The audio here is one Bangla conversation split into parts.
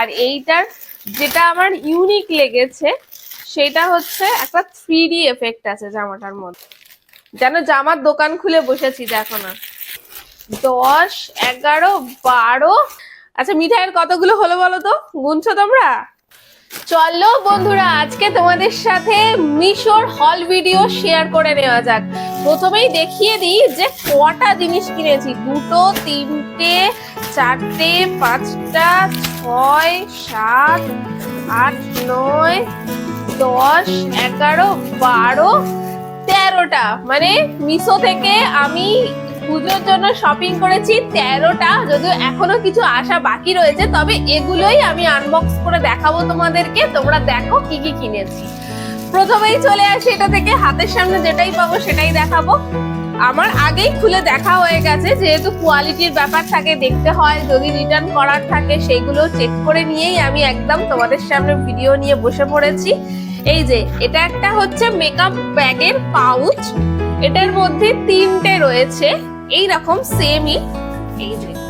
আর এইটার যেটা আমার ইউনিক লেগেছে, সেটা হচ্ছে একটা থ্রি ডি এফেক্ট আছে জামাটার মধ্যে। যেন জামার দোকান খুলে বসেছি, দেখো না। দশ, এগারো, বারো। আচ্ছা মিঠাইয়ের কতগুলো হলো বলো তো? গুনছো তোমরা? চলো বন্ধুরা, আজকে তোমাদের সাথে মিশোর হল ভিডিও শেয়ার করে নেওয়া যাক। প্রথমেই দেখিয়ে দিই যে কটা জিনিস কিনেছি। দুটো, তিনটে, চারটে, পাঁচটা ছয়, সাত, আট, নয়, দশ, এগারো, বারো, তেরোটা। মানে মিশো থেকে আমি পুজোর জন্য শপিং করেছি তেরোটা। যদিও এখনও কিছু আসা বাকি রয়েছে, তবে এগুলোই আমি আনবক্স করে দেখাবো তোমাদেরকে। তোমরা দেখো কি কি কিনেছি। প্রথমেই চলে আসি এটা থেকে। হাতের সামনে যেটাই পাবো সেটাই দেখাবো। আমার আগেই খুলে দেখা হয়ে গেছে, যেহেতু কোয়ালিটির ব্যাপার থাকে, দেখতে হয়, যদি রিটার্ন করার থাকে, সেইগুলো চেক করে নিয়েই আমি একদম তোমাদের সামনে ভিডিও নিয়ে বসে পড়েছি। এই যে, এটা একটা হচ্ছে মেকআপ ব্যাগের পাউচ এটার মধ্যে তিনটে রয়েছে এই রকম সেমই এই যে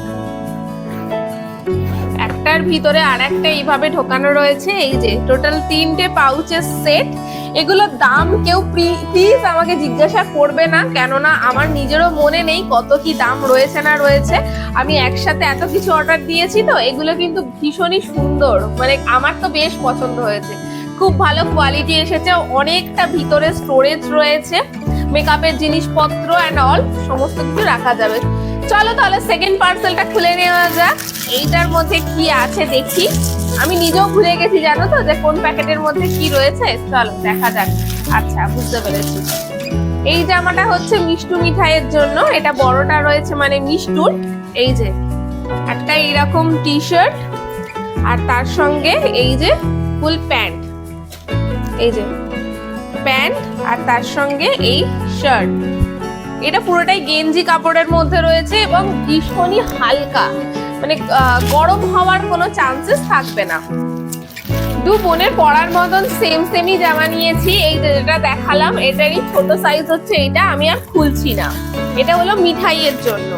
একটার ভিতরে আর একটা এইভাবে ঢোকানো রয়েছে, এই যে টোটাল তিনটে পাউচের সেট এগুলোর দাম কেউ প্লিজ আমাকে জিজ্ঞাসা করবে না, কেননা আমার নিজেরও মনে নেই কত কি দাম রয়েছে না রয়েছে। আমি একসাথে এত কিছু অর্ডার দিয়েছি তো, এগুলো কিন্তু ভীষণই সুন্দর মানে আমার তো বেশ পছন্দ হয়েছে। খুব ভালো কোয়ালিটি এসেছে, অনেকটা ভিতরে স্টোরেজ রয়েছে মেকআপের জিনিসপত্র অ্যান্ড অল সমস্ত কিছু রাখা যাবে। চলো তাহলে সেকেন্ড পার্সেলটা খুলে নেওয়া যাক। এইটার মধ্যে কি আছে দেখি। আমি নিজেও ভুলে গেছি, জানো তো, যে কোন প্যাকেটের মধ্যে কি রয়েছে। চলো, দেখা যাক। আচ্ছা বুঝতে পেরেছি। এই জামাটা হচ্ছে মিষ্টু মিঠাইয়ের জন্য। এটা বড়টা রয়েছে মানে মিষ্টুর। এই যে, একটা এইরকম টি শার্ট আর তার সঙ্গে এই যে ফুল প্যান্ট। এই যে, প্যান্ট আর তার সঙ্গে এই শার্ট। এটা পুরোটাই গেঞ্জি কাপড়ের মধ্যে রয়েছে এবং ভীষণই হালকা। মানে গরম হওয়ার কোনো চান্সেস থাকবে না। দু বোনের পরার মতন সেম সেমই জামা নিয়েছি। এই যেটা দেখালাম, এটারই ছোট সাইজ হচ্ছে এটা, আমি আর খুলছি না। এটা হলো মিঠাইয়ের জন্য।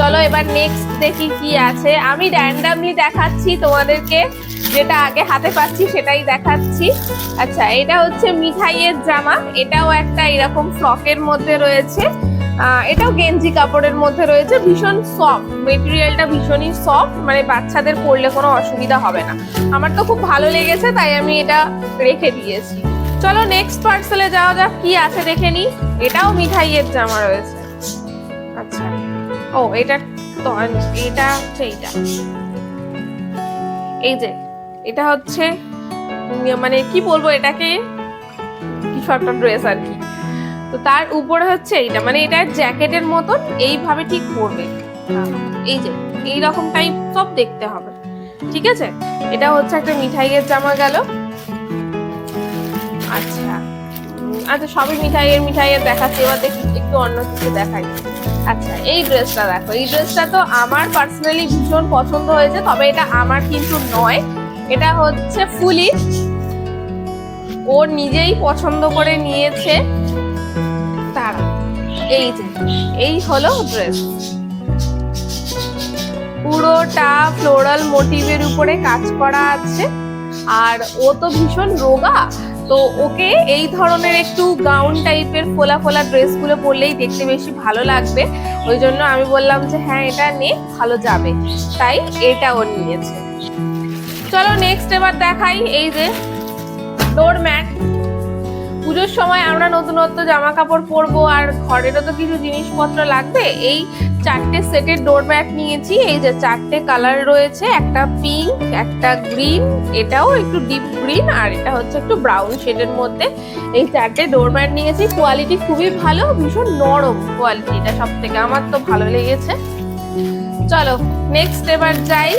চলো এবার নেক্সট দেখি কি আছে। আমি র্যান্ডামলি দেখাচ্ছি তোমাদেরকে, যেটা আগে হাতে পাচ্ছি সেটাই দেখাচ্ছি। আচ্ছা এটা হচ্ছে মিঠাইয়ের জামা। এটাও একটা এরকম ফ্রকের মধ্যে রয়েছে। এটাও গেঞ্জি কাপড়ের মধ্যে রয়েছে। ভীষণ সফট মেটেরিয়ালটা ভীষণই সফট মানে বাচ্চাদের পরলে কোনো অসুবিধা হবে না। আমার তো খুব ভালো লেগেছে, তাই আমি এটা রেখে দিয়েছি। চলো নেক্সট পার্সেলে যাওয়া যাক, কি আছে দেখে নি এটাও মিঠাইয়ের জামা রয়েছে। ও এটা এটা হচ্ছে এইটা। এই যে এটা হচ্ছে মানে কি বলব এটাকে? কিছু একটা ড্রেস আর কি। তো তার উপরে হচ্ছে এইটা মানে এটা জ্যাকেটের মতন এইভাবে ঠিক পড়বে হ্যাঁ, এই যে এই রকম টাইপ সব দেখতে হবে। ঠিক আছে? এটা হচ্ছে একটা মিঠাইয়ের জামা গেল। আচ্ছা আচ্ছা সবই মিঠাইয়ের মিঠাইয়ের দেখাচ্ছে। এবার দেখি একটু অন্য কিছু দেখাই। আচ্ছা এই ড্রেসটা দেখো। এই ড্রেসটা তো আমার পার্সোনালি ভীষণ পছন্দ হয়েছে, তবে এটা আমার কিন্তু নয়। এটা হচ্ছে ফুলি। ও নিজেই পছন্দ করে নিয়েছে। তারা এই যে, এই হলো ড্রেস। পুরোটা ফ্লোরাল মোটিভের উপরে কাজ করা আছে। আর ও তো ভীষণ রোগা। তো ওকে এই ধরনের একটু গাউন টাইপের ফোলা ফোলা ড্রেসগুলো পরলেই দেখতে বেশি ভালো লাগবে। ওই জন্য আমি বললাম যে হ্যাঁ এটা নে, ভালো যাবে। তাই এটা ওর নিয়েছে। চলো নেক্সট এবার দেখাই এই যে ডোর ম্যাট পুজোর সময় আমরা নতুনত্ব জামা কাপড় পরবো আর ঘরেরও তো কিছু জিনিসপত্র লাগবে। এই চারটে সেটের ডোর ম্যাট নিয়েছি, এই যে চারটে কালার রয়েছে, একটা পিঙ্ক একটা গ্রিন এটাও একটু ডিপ গ্রিন আর এটা হচ্ছে একটু ব্রাউন শেডের মধ্যে। এই চারটে ডোর ম্যাট নিয়েছি কোয়ালিটি খুবই ভালো, ভীষণ নরম কোয়ালিটিটা সব থেকে আমার তো ভালো লেগেছে। চলো নেক্সট এবার যাই।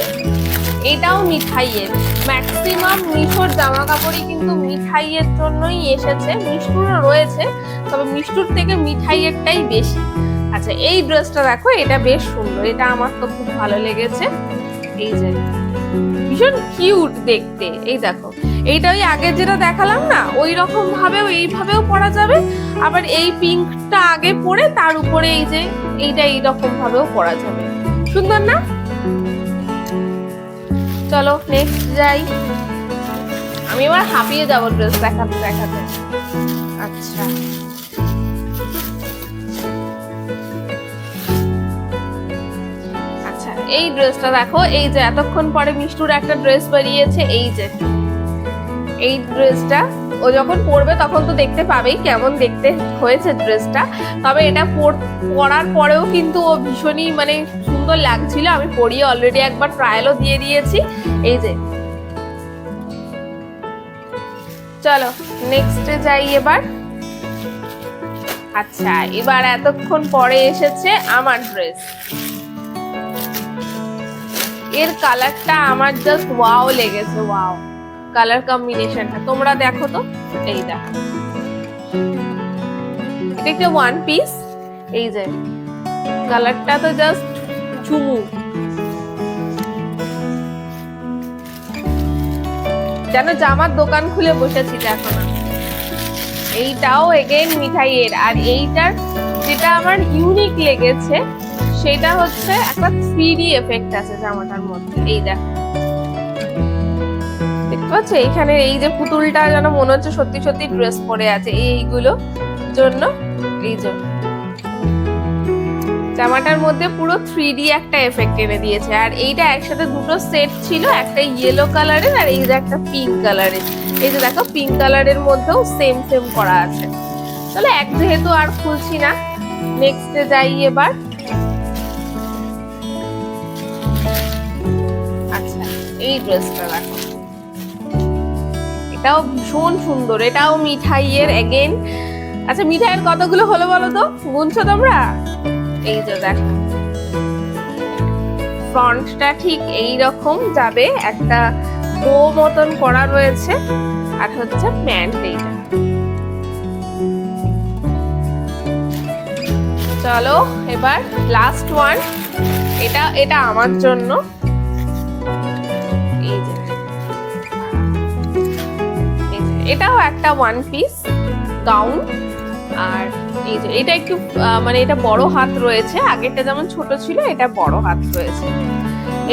এটাও মিঠাইয়ের। ম্যাক্সিমাম মিশোর জামা কাপড়ই কিন্তু মিঠাইয়ের জন্যই এসেছে। মিষ্টুরও রয়েছে, তবে মিষ্টুর থেকে মিঠাইয়েরটাই বেশি। আচ্ছা এই ড্রেসটা দেখো, এটা বেশ সুন্দর। এটা আমার তো খুব ভালো লেগেছে। এই যে, ভীষণ কিউট দেখতে। এই দেখো, এইটা ওই আগে যেটা দেখালাম না, ওই রকম ভাবেও এইভাবেও পরা যাবে। আবার এই পিঙ্কটা আগে পরে তার উপরে এই যে, এইটা এইরকম ভাবেও পরা যাবে। সুন্দর না? চলো নেক্সট যাই। আমি এবার হাঁপিয়ে যাব ড্রেস দেখাতে দেখাতে। আচ্ছা। আচ্ছা এই ড্রেসটা দেখো, এই যে এতক্ষণ পরে মিষ্টুর একটা ড্রেস বেরিয়েছে, এই যে। এই ড্রেসটা ও যখন পরবে তখন তো দেখতে পাবেই কেমন দেখতে হয়েছে ড্রেসটা তবে এটা পর- পরার পরেও কিন্তু ও ভীষণই মানে সুন্দর লাগছিল, আমি পরিয়ে অলরেডি একবার ট্রায়ালও দিয়ে দিয়েছি। এই যে। চলো নেক্সটে যাই এবার। আচ্ছা এবার এতক্ষণ পরে এসেছে আমার ড্রেস এর কালারটা আমার জাস্ট ওয়াও লেগেছে ওয়াও কালার কম্বিনেশনটা তোমরা দেখো তো। এই দেখো। এটা একটা ওয়ান পিস এই যে। কালারটা তো জাস্ট চুমু। যেন জামার দোকান খুলে বসেছি দেখো না। এইটাও এগেন মিঠাইয়ের। আর এইটার যেটা আমার ইউনিক লেগেছে, সেটা হচ্ছে একটা থ্রি এফেক্ট আছে জামাটার মধ্যে। এই দেখো। দেখতে পাচ্ছ? এইখানে এই যে পুতুলটা যেন মনে হচ্ছে সত্যি সত্যি ড্রেস পরে আছে। এইগুলো জন্য, এই যে জামাটার মধ্যে পুরো থ্রি একটা এফেক্ট এনে দিয়েছে। আর এইটা একসাথে দুটো সেট ছিল, একটা ইয়েলো কালারের আর এই যে একটা পিঙ্ক কালারের এই যে দেখো পিঙ্ক কালারের মধ্যেও সেম সেম করা আছে। তাহলে এক যেহেতু আর খুলছি না নেক্সটে যাই এবার। আচ্ছা এই ড্রেসটা দেখো। এটাও ভীষণ সুন্দর, এটাও মিঠাইয়ের এগেন আচ্ছা মিঠাইয়ের কতগুলো হলো বলো তো? গুনছো তোমরা? এই যে দেখো। ফ্রন্টটা ঠিক এই রকম যাবে, একটা বো মতন করা রয়েছে, আর হচ্ছে প্যান্ট এইটা চলো এবার লাস্ট ওয়ান এটা এটা আমার জন্য। এটাও একটা ওয়ান পিস গাউন আর এই যে, এটা একটু মানে এটা বড় হাত রয়েছে, আগেরটা যেমন ছোট ছিল, এটা বড় হাত রয়েছে।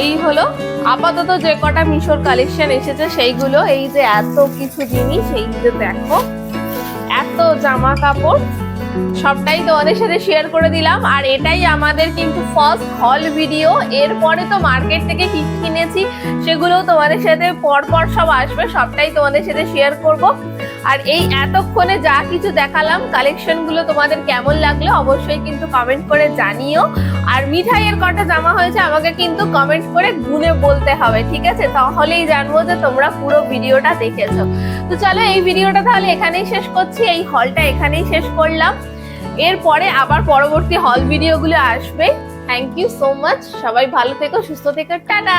এই হলো আপাতত যে কটা মিশর কালেকশন এসেছে, সেইগুলো, এই যে এত কিছু জিনিস, এই যে দেখো, এত জামা কাপড় সবটাই তোমাদের সাথে শেয়ার করে দিলাম। আর এটাই আমাদের কিন্তু ফার্স্ট হল ভিডিও এরপরে তো মার্কেট থেকে কি কিনেছি সেগুলো তোমাদের সাথে পরপর সব আসবে, সবটাই তোমাদের সাথে শেয়ার করব। আর এই এতক্ষণে যা কিছু দেখালাম কালেকশনগুলো তোমাদের কেমন লাগল অবশ্যই কিন্তু কমেন্ট করে জানিও। আর মিঠাইয়ের কটা জামা হয়েছে আমাকে কিন্তু কমেন্ট করে গুনে বলতে হবে, ঠিক আছে? তাহলেই জানব যে তোমরা পুরো ভিডিওটা দেখেছ। তো চলো এই ভিডিওটা তাহলে এখানেই শেষ করছি, এই হলটা এখানেই শেষ করলাম। এরপরে আবার পরবর্তী হল ভিডিওগুলো আসবে। থ্যাংক ইউ সো মাচ সবাই ভালো থেকো, সুস্থ থেকো। টাটা